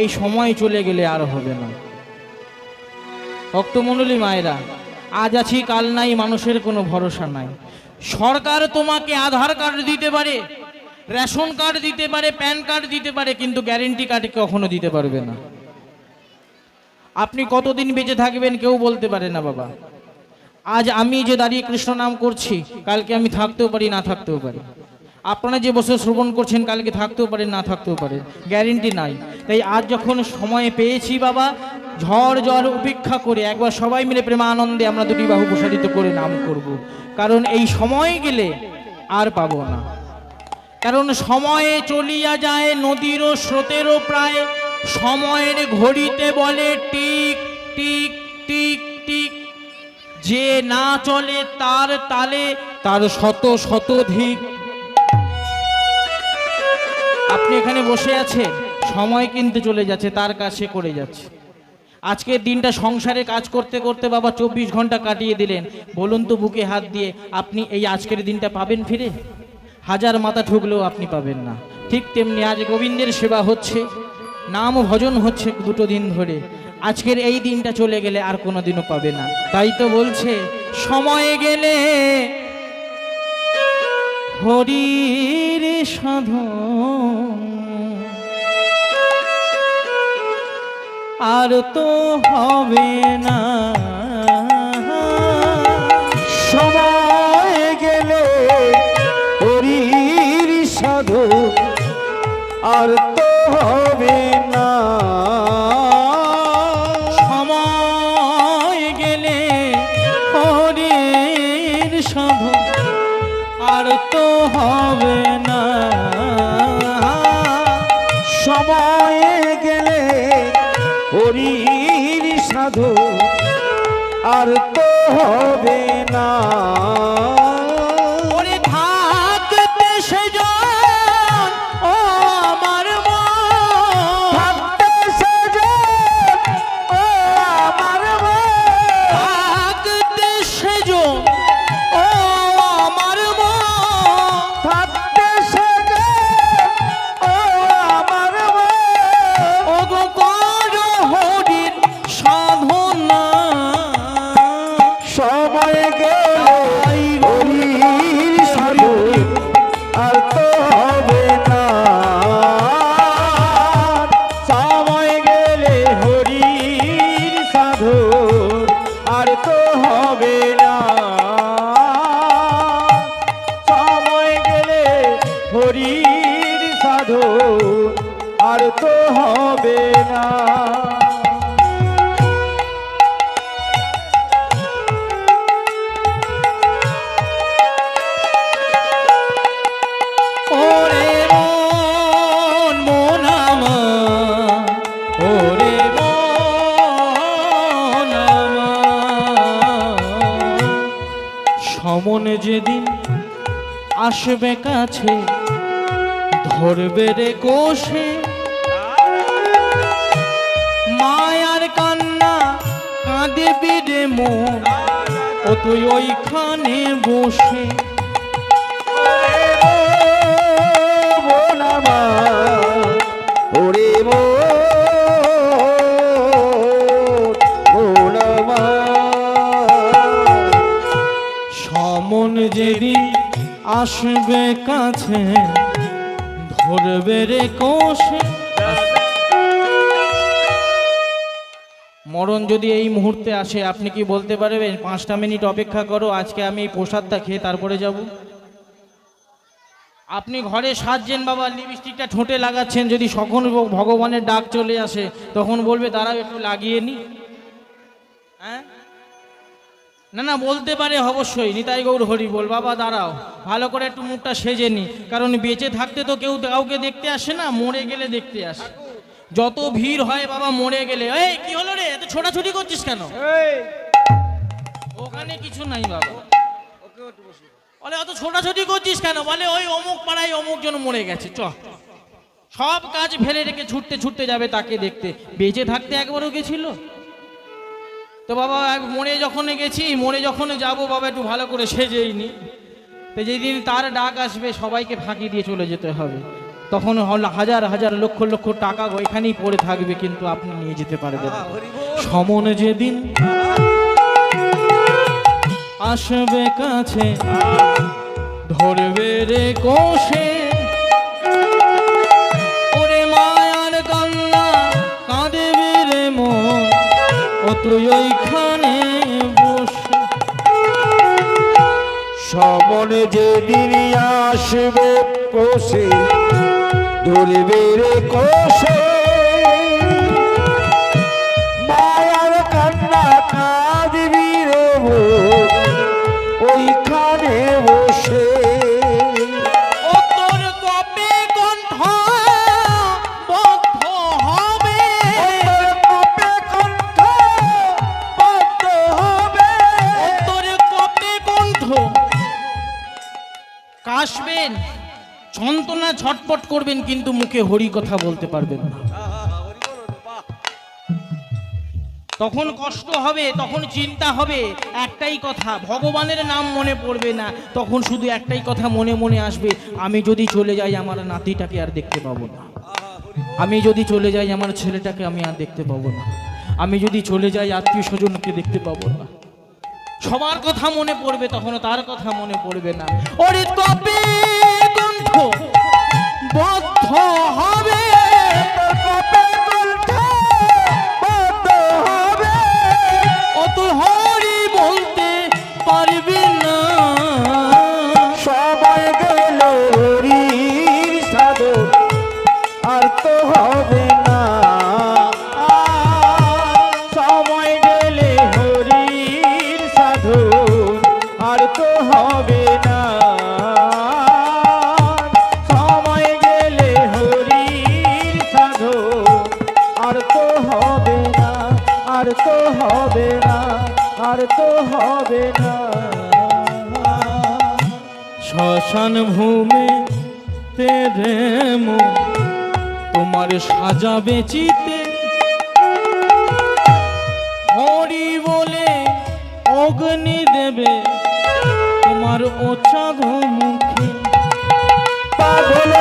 এই সময় চলে গেলে আর হবে না। ভক্তমণ্ডলী মায়েরা, আজ আছি, কাল নাই, মানুষের কোনো ভরসা নাই। সরকার তোমাকে আধার কার্ড দিতে পারে, রেশন কার্ড দিতে পারে, প্যান কার্ড দিতে পারে, কিন্তু গ্যারেন্টি কার্ড কখনো দিতে পারবে না। আপনি কতদিন বেঁচে থাকবেন কেউ বলতে পারে না, বাবা। আজ আমি যে দাঁড়িয়ে কৃষ্ণ নাম করছি, কালকে আমি থাকতেও পারি, না থাকতেও পারি। আপনারা যে বছর শ্রবণ করছেন কালকে থাকতেও পারে, না থাকতেও পারে? গ্যারেন্টি নাই। তাই আজ যখন সময় পেয়েছি, বাবা, ঝড় ঝড় উপেক্ষা করে একবার সবাই মিলে প্রেমানন্দে আমরা দুটি বাহু প্রসারিত করে নাম করব। কারণ এই সময় গেলে আর পাবো না। কারণ সময়ে চলিয়া যায় নদীরও স্রোতেরও প্রায়, সময়ের ঘড়িতে বলে টিক টিক টিক টিক। যে না চলে তার তালে, তার শত শতধিক আপনি এখানে বসে আছেন, সময় কিন্তু চলে যাচ্ছে, তার কাছে করে যাচ্ছে। আজকের দিনটা সংসারে কাজ করতে করতে বাবা চব্বিশ ঘণ্টা কাটিয়ে দিলেন। বলুন তো বুকে হাত দিয়ে, আপনি এই আজকের দিনটা পাবেন ফিরে? হাজার মাথা ঠুকলেও আপনি পাবেন না। ঠিক তেমনি আজ গোবিন্দের সেবা হচ্ছে নাম ভজন হচ্ছে দুটো দিন ধরে। আজকের এই দিনটা চলে গেলে আর কোনো দিনও পাবে না। তাই তো বলছে, সময়ে গেলে হরির সাধন। আর তো হবে না। সময় গেলে হরির সাধু আর তো হবে না। সময় গেলে হরির সাধন। আর তো হবে না। সময়ে গেলে হরির সাধু আর তো হবে না। সময় গেলে আর তো হবে না। সময় সাধু আর তো হবে না। হরির সাধু আর তো হবে না। সমনে যেদিন আসবে কাছে, ধরবে রে কোষে। মায়ার কান্না কাঁদে বেড়ে মন, ও তুই ওইখানে বসে। আসবে কাছে, ধরবে রে কোষে। মরণ যদি এই মুহূর্তে আসে, আপনি কি বলতে পারবেন? পাঁচটা মিনিট অপেক্ষা করো, আজকে আমি এই প্রসাদটা খেয়ে তারপরে যাব। আপনি ঘরে সাজছেন বাবা, লিপস্টিকটা ঠোঁটে লাগাচ্ছেন, যদি সখন ভগবানের ডাক চলে আসে, তখন বলবে, দাঁড়াও, একটু লাগিয়ে নি। হ্যাঁ? না না বলতে পারে অবশ্যই নিতাই গৌর হরি বল। বাবা দাঁড়াও ভালো করে একটু মুখটা সেজে নি। কারণ বেঁচে থাকতে তো কেউ কাউকে দেখতে আসে না মরে গেলে দেখতে আসে। যত ভিড় হয় বাবা মরে গেলে। এই কি হলো রে? এত ছোটাছুটি করছিস কেন? ওখানে কিছু নাই বাবা। বলে অত ছোটাছুটি করছিস কেন? বলে ওই অমুক পাড়ায় অমুক জন মরে গেছে চ। সব কাজ ফেলে রেখে ছুটতে ছুটতে যাবে তাকে দেখতে। বেঁচে থাকতে একবারও গেছিল? তো বাবা, এক- মরে যখন গেছি মরে যখন যাব বাবা, একটু ভালো করে সেজেই নি। তো যেদিন তার ডাক আসবে, সবাইকে ফাঁকি দিয়ে চলে যেতে হবে। তখন হাজার হাজার লক্ষ লক্ষ টাকা ওইখানেই পড়ে থাকবে, কিন্তু আপনি নিয়ে যেতে পারবেন। সমনে যেদিন আসবে কাছে, ধরবে রে কোষে। তুই ওইখানে বসে। সমনে যেদিন আসবে কোষে ধরবে রে কাশবেন যন্ত্রণা ছটপট করবেন, কিন্তু মুখে হরি কথা বলতে পারবেন না। তখন কষ্ট হবে, তখন চিন্তা হবে, একটাই কথা, ভগবানের নাম মনে পড়বে না। তখন শুধু একটাই কথা মনে মনে আসবে, আমি যদি চলে যাই, আমার নাতিটাকে আর দেখতে পাবো না। আমি যদি চলে যাই, আমার ছেলেটাকে আমি আর দেখতে পাবো না। আমি যদি চলে যাই, আত্মীয় স্বজনকে দেখতে পাবো না। সবার কথা মনে পড়বে তখন তার কথা মনে পড়বে না। ওরে তবে! বদ্ধ হবে অত হরি বলতে পারবে না। সবাই আর তো হবে না, আর তো হবে না। শ্মশান ভূমি তেরে তোমার সাজা বেচিতে। হরি বলে অগ্নি দেবে তোমার ওচা মুখে পাগল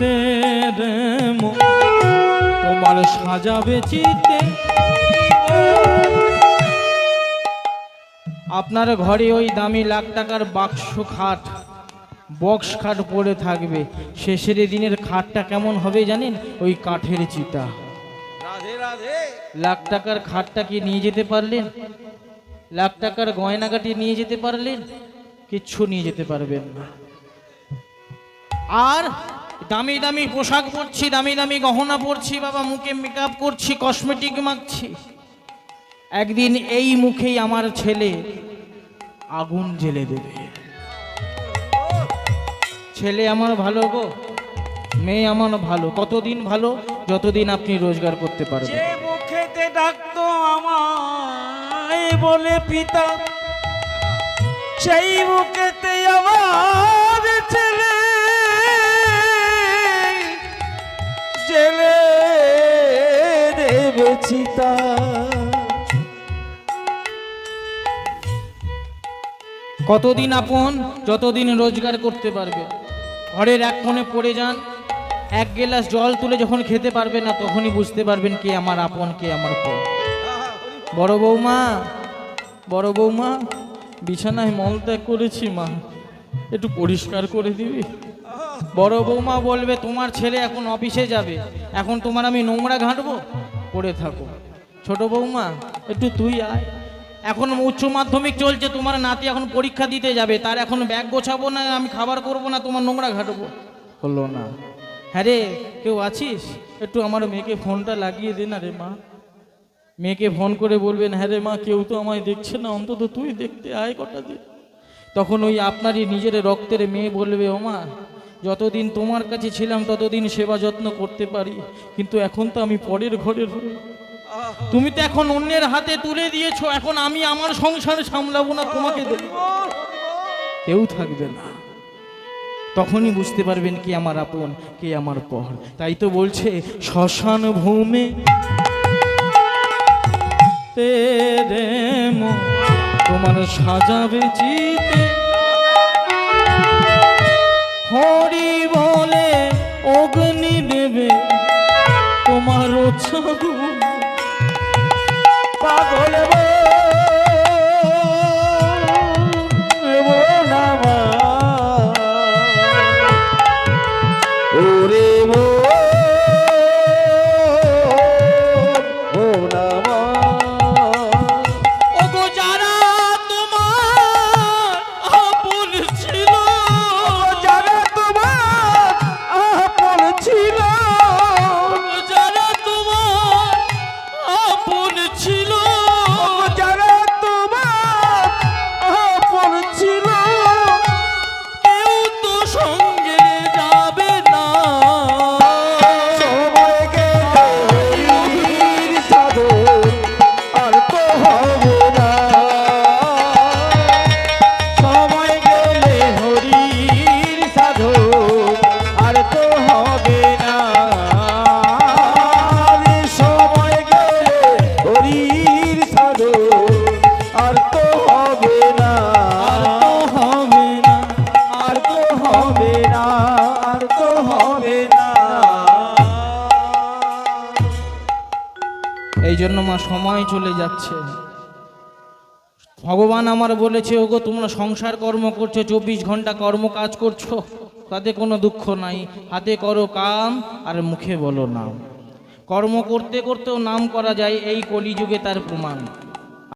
তেরে তোমার সাজাবে চিতে আপনার ঘরে ওই দামি লাখ টাকার বাক্স খাট বক্স খাট পড়ে থাকবে। শেষের দিনের খাটটা কেমন হবে জানেন? ওই কাঠের চিতা লাখ টাকার খাটটা কি নিয়ে যেতে পারলেন? লাখ টাকার গয়নাগাটি নিয়ে যেতে পারলেন? কিচ্ছু নিয়ে যেতে পারবেন না। আর দামি দামি পোশাক পরছি, দামি দামি গহনা পরছি, বাবা মুখে মেকআপ করছি কসমেটিক মাখছি। একদিন এই মুখেই আমার ছেলে আগুন জ্বেলে দেবে। ছেলে আমার ভালো গো, মেয়ে আমার ভালো, কতদিন ভালো, যতদিন আপনি রোজগার করতে পারবেন। মুখেতে ডাকতো আমায় বলে পিতা, সেই মুখেতে আমার চিতা কতদিন আপন, যতদিন রোজগার করতে পারবে। ঘরের এক কোণে পড়ে যান, এক গ্লাস জল তুলে যখন খেতে পারবে না, তখনই বুঝতে পারবেন কে আমার আপন, কে আমার পর। বড় বৌমা বড় বৌমা, বিছানায় মলত্যাগ করেছি মা। একটু পরিষ্কার করে দিবি? বড় বৌমা বলবে, তোমার ছেলে এখন অফিসে যাবে। এখন তোমার আমি নোংরা ঘাঁটবো? পড়ে থাকো। ছোট বৌমা, একটু তুই আয়। এখন উচ্চ মাধ্যমিক চলছে, তোমার নাতি এখন পরীক্ষা দিতে যাবে। তার এখন ব্যাগ গোছাবো না, আমি খাবার করব না, তোমার নোংরা ঘাটবো। হলো না। হ্যাঁ রে, কেউ আছিস? একটু আমার মেয়েকে ফোনটা লাগিয়ে দে না রে মা। মেয়েকে ফোন করে বলবেন হ্যাঁ রে মা, কেউ তো আমায় দেখছে না, অন্তত তুই দেখতে আয় কটা দিন। তখন ওই আপনারই নিজের রক্তের মেয়ে বলবে, ও মা যতদিন তোমার কাছে ছিলাম, ততদিন সেবা যত্ন করতে পারি। কিন্তু এখন তো আমি পরের ঘরের তুমি তো এখন অন্যের হাতে তুলে দিয়েছ, এখন আমি আমার সংসার সামলাবো না, তোমাকে কেউ থাকবে না। তখনই বুঝতে পারবেন কে আমার আপন, কে আমার পর। তাই তো বলছে, শ্মশান ভূমে তোমার সাজাবে চিতে পাগল। এই জন্য মা, সময় চলে যাচ্ছে। ভগবান আমার বলেছে, ওগো, তোমরা সংসার কর্ম করছ, চব্বিশ ঘণ্টা কর্ম কাজ করছ, তাতে কোনো দুঃখ নাই। হাতে করো কাম আর মুখে বলো নাম। কর্ম করতে করতেও নাম করা যায়, এই কলিযুগে তার প্রমাণ।